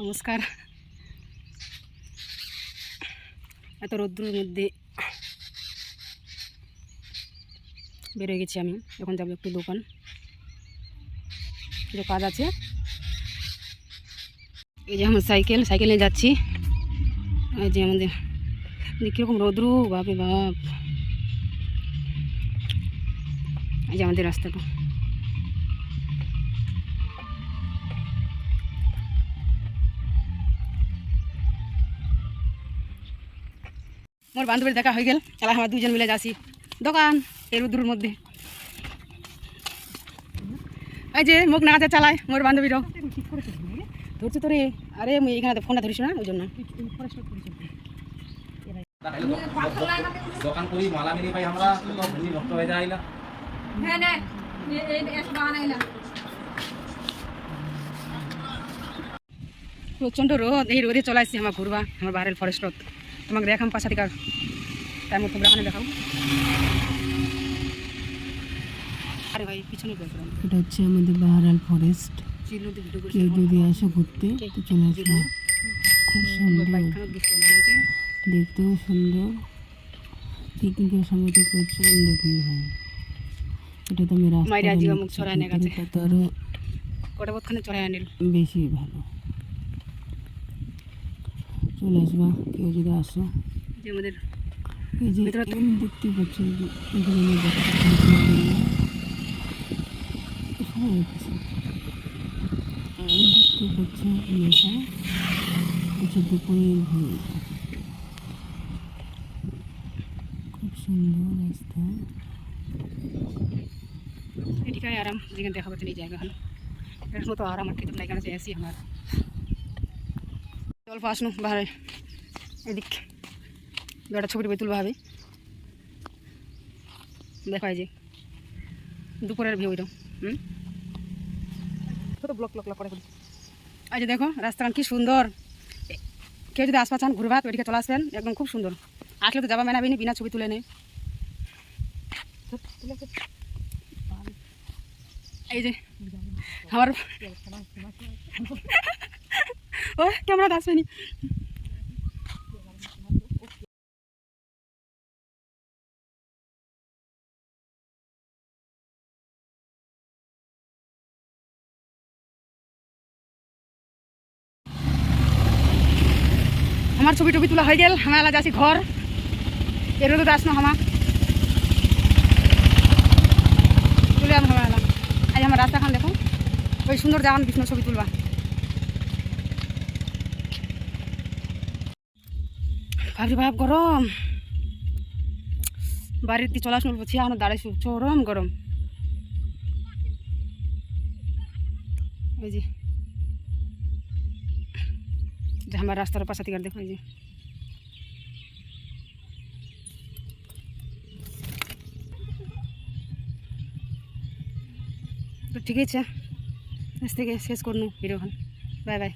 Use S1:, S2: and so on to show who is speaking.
S1: নমস্কার। এত রৌদ্রের মধ্যে বেরোয় গেছি আমি। এখন যাব একটু দোকান। কিছু কাজ আছে। এই যে আমার সাইকেল সাইকেল যাচ্ছি। এই যে আমাদের কীরকম রৌদ্রু বাপে বাপ। এই যে আমাদের রাস্তাটা। মোর বান্ধবীর দেখা হয়ে গেল। তাহলে আমরা দুজন মিলে যাচ্ছি। দোকান এই রুদ্রুর মধ্যে। এই যে মুখ নাচা চালায় মোর বান্ধবীরাও। ধরছি তো রে আরে এখানে ফোনটা ধরিস না ওই জন্য।
S2: দোকান করি মালা মিলি পাই আমরা নষ্ট হয়ে যায় না
S1: প্রচণ্ড রোদ এই রোদে চলাইছি আমার ঘুরবা আমার বাহারের ফরেস্টত তোমাকে দেখাম পাশা দিকার তার মতো তোমরা ওখানে দেখাও। আরে ভাই পিছনে
S3: এটা হচ্ছে আমাদের বাহারাল ফরেস্ট
S1: দিয়ে ভিডিও
S3: কেউ যদি আসো ঘুরতে তো চলে আসবে খুব সুন্দর।
S1: বাইকখানা দিচ্ছিল না নাইতে
S3: দেখতেও সুন্দর। পিকনিকের সময় তো প্রচণ্ড ভিড় হয়। এটা আমি রাস্তা আরও বেশি ভালো। চলে আসবা কেউ যদি আসো।
S1: যে আমাদের
S3: এই যে এখানে দেখতে পাচ্ছ দেখতে পাচ্ছি। দুপুরের ভিড় খুব সুন্দর রাস্তা।
S1: এটিকাই আরাম যেখানে দেখা পাচ্ছেন এই জায়গাখানে। এর মতো আরাম আর কিন্তু এখানে এসি আমার। অল্প আসনু বাহারে। এদিক। দুটা ছবিটি বই তুলবা দেখা যে, দুপুরের ভিউ এটা। হুম? ব্লক ব্লক করে যে দেখো রাস্তাখান কি সুন্দর। কেউ যদি আসপা চান ঘুরবা, তো এদিকে চলে আসবেন। একদম খুব সুন্দর। আসলে তো যাবা মেনাবিনি বিনা ছবি তুলে নেই এই যে, আমার ও ক্যামেরা আসবেনি আমার ছবি টবি তোলা হয়ে গেল আমার এলা যাচ্ছি ঘর। এর তো আসনো হামা। তুলে আমি হামা এলা আজ আমার রাস্তাখান দেখো। ওই সুন্দর জাগান বিষ্ণু ছবি তুলবা। ভাবছি ভাব গরম। দিয়ে চলে আসুন বলছি এখন দাঁড়াইছু, চরম গরম। ওই যে। আমার রাস্তার পাশা থেকে দেখো এই যে। তো ঠিক আছে, আজ থেকে শেষ করনু বাই বাই।